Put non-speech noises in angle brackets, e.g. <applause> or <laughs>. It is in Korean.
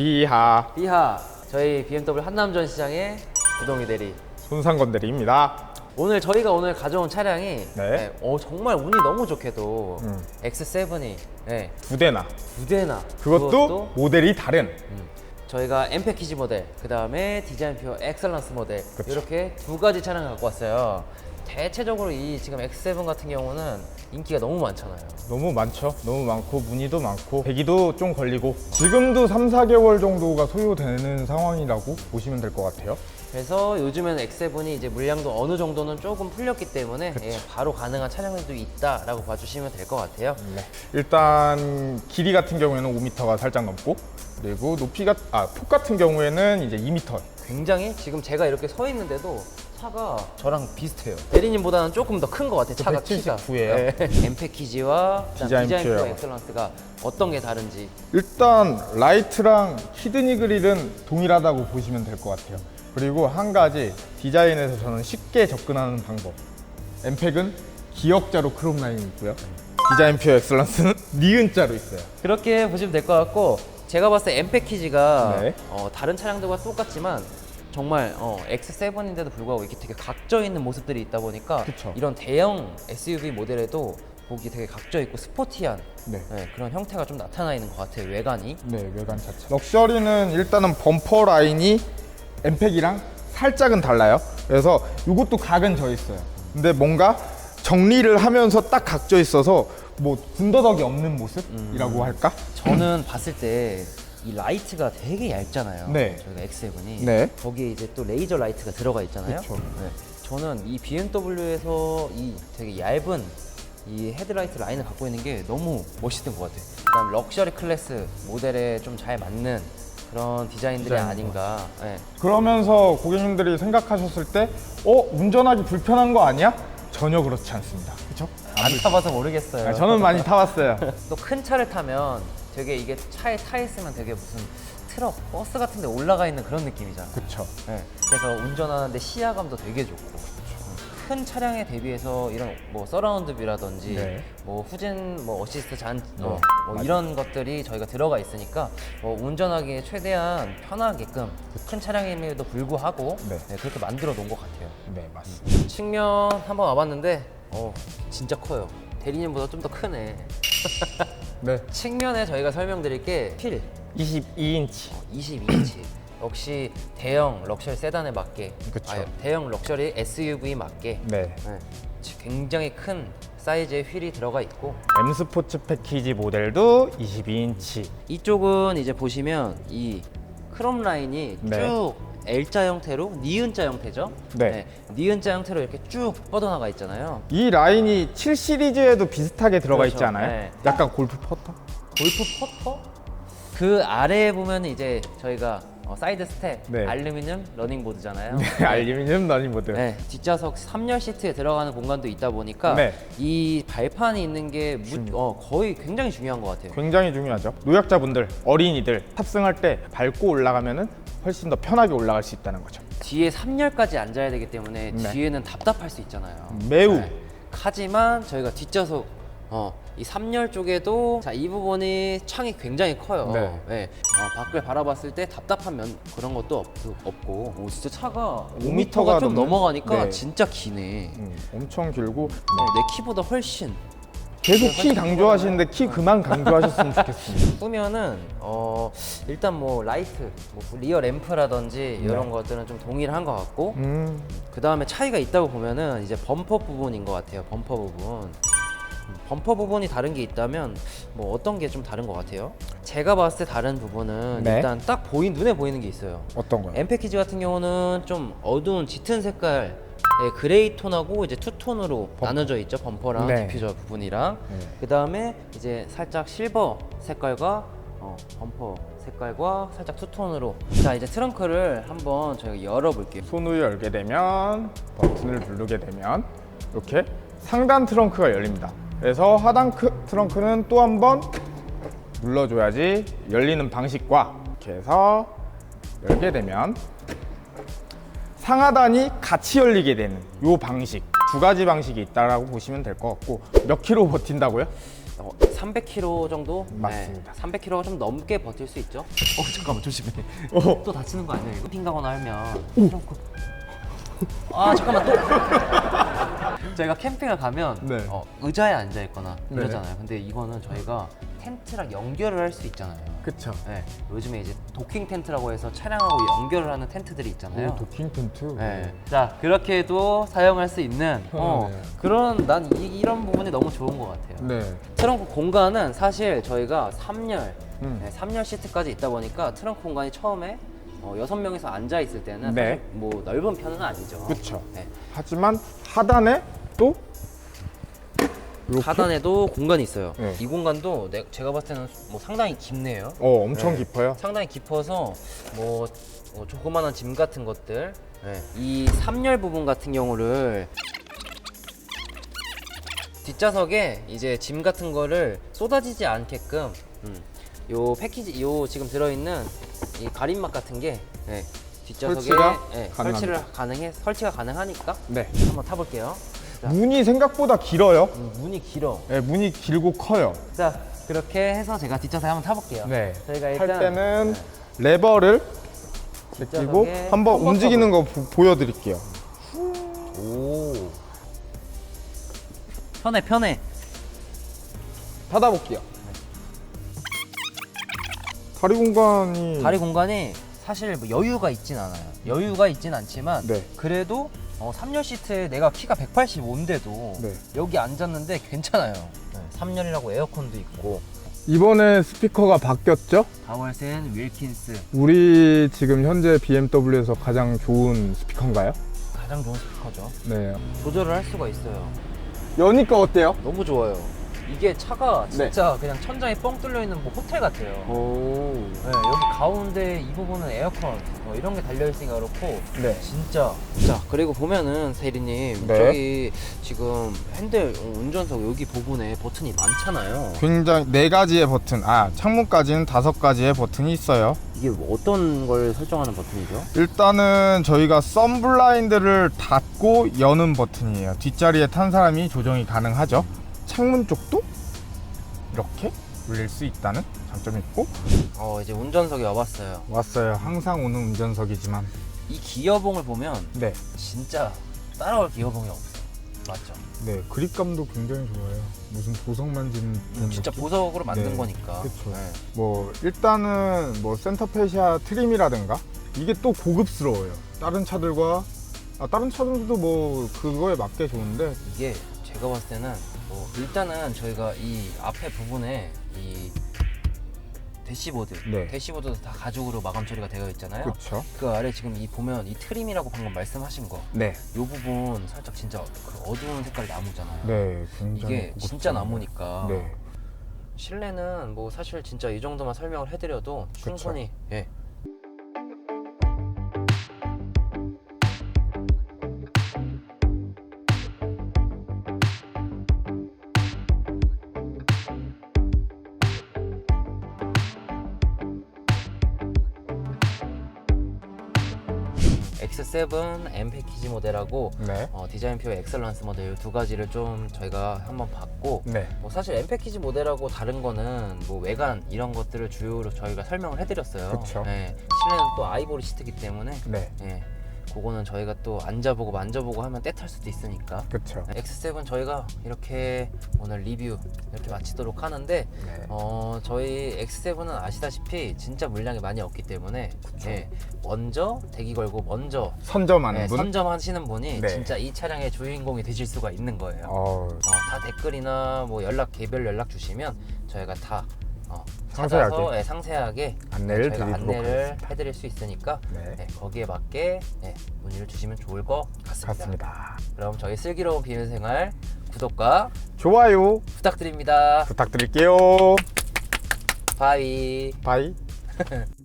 비하. 비하. 저희 BMW 한남전 시장의 구동이 대리. 손상건 대리입니다. 오늘 저희가 오늘 가져온 차량이 네. 어, 정말 운이 너무 좋게도 음. X7이 네, 두 대나. 두 대나. 그것도 모델이 다른. 저희가 M 패키지 모델 그 다음에 디자인표 엑셀런스 모델 그쵸. 이렇게 두 가지 차량을 갖고 왔어요 대체적으로 이 지금 X7 같은 경우는 인기가 너무 많잖아요 너무 많죠. 너무 많고 문의도 많고 배기도 좀 걸리고 지금도 3, 4개월 정도가 소요되는 상황이라고 보시면 될 것 같아요. 그래서 요즘에는 X7이 이제 물량도 어느 정도는 조금 풀렸기 때문에 예, 바로 가능한 차량들도 있다라고 봐주시면 될 것 같아요. 네. 일단 길이 같은 경우에는 5m가 살짝 넘고 그리고 높이가 아, 폭 같은 경우에는 이제 2m. 굉장히 지금 제가 이렇게 서 있는데도 차가 저랑 비슷해요. 대리님보다는 조금 더 큰 것 같아요. 차가 키가. 179 예요. 네. <laughs> M 패키지와 디자인 디자인, 디자인. 표 엑셀런스가 어떤 게 다른지 일단 라이트랑 히드니 그릴은 동일하다고 보시면 될 것 같아요. 그리고 한 가지 디자인에서 저는 쉽게 접근하는 방법. 엠팩은 기역자로 크롬 라인이 있고요. 디자인표 엑셀런스는 <laughs> 니은자로 있어요. 그렇게 보시면 될 것 같고 제가 봤을 때 M 패키지가 네. 어, 다른 차량들과 똑같지만 정말 어, X7인데도 불구하고 이렇게 되게 각져 있는 모습들이 있다 보니까 그쵸. 이런 대형 SUV 모델에도 보기 되게 각져 있고 스포티한 네. 네, 그런 형태가 좀 나타나 있는 것 같아요 외관이 네, 외관 자체. 럭셔리는 일단은 범퍼 라인이 엠팩이랑 살짝은 달라요. 그래서 이것도 각은 져 있어요. 근데 뭔가 정리를 하면서 딱 각져 있어서 뭐 군더더기 없는 모습이라고 할까? 저는 봤을 때 이 라이트가 되게 얇잖아요. 네. 저희가 X7이 네. 거기에 이제 또 레이저 라이트가 들어가 있잖아요. 그쵸. 네. 저는 이 BMW에서 이 되게 얇은 이 헤드라이트 라인을 갖고 있는 게 너무 멋있던 것 같아요. 그다음 럭셔리 클래스 모델에 좀 잘 맞는 그런 디자인들이 디자인인 아닌가. 네. 그러면서 고객님들이 생각하셨을 때, 어 운전하기 불편한 거 아니야? 전혀 그렇지 않습니다. 그렇죠? 안 타봐서 모르겠어요. 저는 많이 타봤어요. <laughs> 또 큰 차를 타면 되게 이게 차에 타 있으면 되게 무슨 트럭, 버스 같은 데 올라가 있는 그런 느낌이잖아요. 그렇죠. 네, 그래서 운전하는데 시야감도 되게 좋고 음, 큰 차량에 대비해서 이런 뭐 서라운드 뷰라든지 네. 뭐 후진 뭐 어시스트 잔 어, 네, 뭐. 이런 것들이 저희가 들어가 있으니까 뭐 운전하기에 최대한 편하게끔 큰 차량임에도 불구하고 네. 네, 그렇게 만들어 놓은 것 같아요. 네, 맞습니다. 측면 한번 와봤는데 어 진짜 커요. 대리님보다 좀 더 크네. <laughs> 네. 측면에 저희가 설명드릴 게 휠 22인치. 22인치 역시 대형 럭셔리 세단에 맞게 그쵸. 아, 대형 럭셔리 SUV 맞게 네. 네, 굉장히 큰 사이즈의 휠이 들어가 있고 M 스포츠 패키지 모델도 22인치. 이쪽은 이제 보시면 이 크롬 라인이 네. 쭉 L자 형태로 니은자 형태죠 네. 니은자 형태로 이렇게 쭉 뻗어나가 있잖아요 이 라인이 7 시리즈에도 비슷하게 들어가 그렇죠. 있지 않아요? 네. 약간 골프 퍼터? 골프 퍼터? 그 아래에 보면 이제 저희가 어, 사이드 스텝 네. 알루미늄 러닝보드잖아요 알루미늄 러닝 모드. 네, 뒷좌석 3열 시트에 들어가는 공간도 있다 보니까 네. 이 발판이 있는 게 무, 어, 거의 굉장히 중요한 것 같아요. 굉장히 중요하죠. 노약자분들, 어린이들 탑승할 때 밟고 올라가면은 훨씬 더 편하게 올라갈 수 있다는 거죠. 뒤에 3열까지 앉아야 되기 때문에 네. 뒤에는 답답할 수 있잖아요. 매우. 네. 하지만 저희가 뒷좌석 어, 이 3열 쪽에도 자, 이 부분이 창이 굉장히 커요. 네. 네. 어, 밖을 바라봤을 때 답답한 면 그런 것도 없, 없고 오, 진짜 차가 5m 5m가 가좀 넘는? 넘어가니까 네. 진짜 기네. 음, 엄청 길고 네, 내 키보다 훨씬 계속 키 강조하시는데 키 그만 강조하셨으면 좋겠습니다. <laughs> 꾸면은 어 일단 뭐 라이트, 뭐 리어 램프라든지 이런 것들은 좀 동일한 것 같고 음, 그 다음에 차이가 있다고 보면은 이제 범퍼 부분인 것 같아요. 범퍼 부분. 음, 범퍼 부분이 다른 게 있다면 뭐 어떤 게 좀 다른 것 같아요? 제가 봤을 때 다른 부분은 네. 일단 딱 보인 눈에 보이는 게 있어요. 어떤 거요? M 패키지 같은 경우는 좀 어두운 짙은 색깔 의 그레이 톤하고 이제 투톤으로 나눠져 있죠 범퍼랑 네. 디퓨저 부분이랑 네. 그 다음에 이제 살짝 실버 색깔과 어, 범퍼 색깔과 살짝 투톤으로 자 이제 트렁크를 한번 저희가 열어볼게요 손으로 열게 되면 버튼을 누르게 되면 이렇게 상단 트렁크가 열립니다. 그래서 하단 크, 트렁크는 또 한 번 눌러줘야지 열리는 방식과 이렇게 해서 열게 되면 상하단이 같이 열리게 되는 이 방식 두 가지 방식이 있다라고 보시면 될 것 같고 몇 킬로 버틴다고요? 어, 300km 정도? 맞습니다. 네, 300km가 좀 넘게 버틸 수 있죠. 어 잠깐만 조심해. 어. 또 다치는 거 아니야 이거? 캠핑 가거나 하면 트렁크. 아 잠깐만 또. 저희가 캠핑을 가면 네. 어, 의자에 앉아 있거나 네. 이러잖아요. 근데 이거는 저희가 텐트랑 연결을 할 수 있잖아요. 그쵸. 네, 요즘에 이제 도킹 텐트라고 해서 차량하고 연결을 하는 텐트들이 있잖아요. 오, 도킹 텐트. 네. 자 그렇게도 사용할 수 있는 어, 편하네요. 그런 난 이, 런 부분이 너무 좋은 것 같아요. 네. 트렁크 공간은 사실 저희가 3열, 음. 네, 3열 시트까지 있다 보니까 트렁크 공간이 처음에 어, 6명이서 앉아 있을 때는 네. 사실 뭐 넓은 편은 아니죠. 그쵸. 네. 하지만 하단에 또 이렇게? 하단에도 공간이 있어요. 네. 이 공간도 내, 제가 봤을 때는 뭐 상당히 깊네요. 어, 엄청 네. 깊어요. 상당히 깊어서 뭐, 뭐 조그마한 짐 같은 것들 네. 이 3열 부분 같은 경우를 뒷좌석에 이제 짐 같은 거를 쏟아지지 않게끔 음, 요 패키지 요 지금 들어있는 이 가림막 같은 게 네, 뒷좌석에 설치가 네, 가능합니다. 설치를 가능해 설치가 가능하니까 네. 한번 타볼게요. 자, 문이 생각보다 길어요. 음, 문이 길어. 네, 문이 길고 커요. 자 그렇게 해서 제가 뒷좌석에 한번 타볼게요. 네. 저희가 탈 일단 때는 레버를 제끼고 뒷좌석에 한번 한번 움직이는 거 보- 보여드릴게요. 오 편해 편해 닫아볼게요. 다리 공간이 다리 공간이 사실 뭐 여유가 있진 않아요 여유가 있진 않지만 네. 그래도 어, 3열 시트에 내가 키가 185인데도 네. 여기 앉았는데 괜찮아요 네, 3열이라고 에어컨도 있고 이번에 스피커가 바뀌었죠? 다월센 윌킨스 우리 지금 현재 BMW에서 가장 좋은 스피커인가요? 가장 좋은 스피커죠 네. 조절을 할 수가 있어요 여니까 어때요? 너무 좋아요 이게 차가 네. 진짜 그냥 천장에 뻥 뚫려 있는 뭐 호텔 같아요 오. 네, 여기 가운데 이 부분은 에어컨 뭐 이런 게 달려 있으니까 그렇고 네. 진짜 자 그리고 보면은 세리님 네. 저기 지금 핸들 어, 운전석 여기 부분에 버튼이 많잖아요 굉장히 네 가지의 버튼, 아 창문까지는 다섯 가지의 버튼이 있어요. 이게 뭐 어떤 걸 설정하는 버튼이죠? 일단은 저희가 썬블라인드를 닫고 여는 버튼이에요. 뒷자리에 탄 사람이 조정이 가능하죠. 창문 쪽도 이렇게 올릴 수 있다는 장점이 있고 어 이제 운전석에 와봤어요 왔어요. 항상 오는 운전석이지만 이 기어봉을 보면 네, 진짜 따라올 기어봉이 없어 맞죠? 네 그립감도 굉장히 좋아요. 무슨 보석 만지는 음, 진짜 보석으로 만든 네, 거니까 그쵸. 네. 뭐 일단은 뭐 센터페시아 트림이라든가 이게 또 고급스러워요. 다른 차들과 아, 다른 차들도 뭐 그거에 맞게 좋은데 이게 제가 봤을 때는 뭐 일단은 저희가 이 앞에 부분에 이 대시보드 네. 대시보드도 다 가죽으로 마감 처리가 되어 있잖아요 그렇죠. 그 아래 지금 이 보면 이 트림이라고 방금 말씀하신 거이 네, 부분 살짝 진짜 그 어두운 색깔 나무잖아요 네, 굉장히 이게 진짜 고급스러워요. 나무니까 네, 실내는 뭐 사실 진짜 이 정도만 설명을 해드려도 충분히 예. X7 M 패키지 모델하고 네, 어, 디자인표 엑셀런스 모델 두 가지를 좀 저희가 한번 봤고 네, 뭐 사실 M 패키지 모델하고 다른 거는 뭐 외관 이런 것들을 주요로 저희가 설명을 해드렸어요. 그쵸. 네, 실내는 또 아이보리 시트기 때문에 네, 예, 그거는 저희가 또 앉아보고 만져보고 하면 때탈 수도 있으니까. 그렇죠. X7 저희가 이렇게 오늘 리뷰 이렇게 마치도록 하는데 네, 어 저희 X7은 아시다시피 진짜 물량이 많이 없기 때문에 예, 먼저 대기 걸고 먼저 선점하는 예, 분. 선점하시는 분이 네. 진짜 이 차량의 주인공이 되실 수가 있는 거예요. 어, 어, 다 댓글이나 뭐 연락 개별 연락 주시면 저희가 다 어, 상세하게. 예, 상세하게 안내를 저희가 드리도록 안내를 하겠습니다. 해드릴 수 있으니까 네. 네, 거기에 맞게 네, 문의를 주시면 좋을 것 같습니다. 같습니다. 그럼 저희 슬기로운 비밀생활 구독과 좋아요 부탁드립니다. 부탁드릴게요. 바이. 바이. <laughs>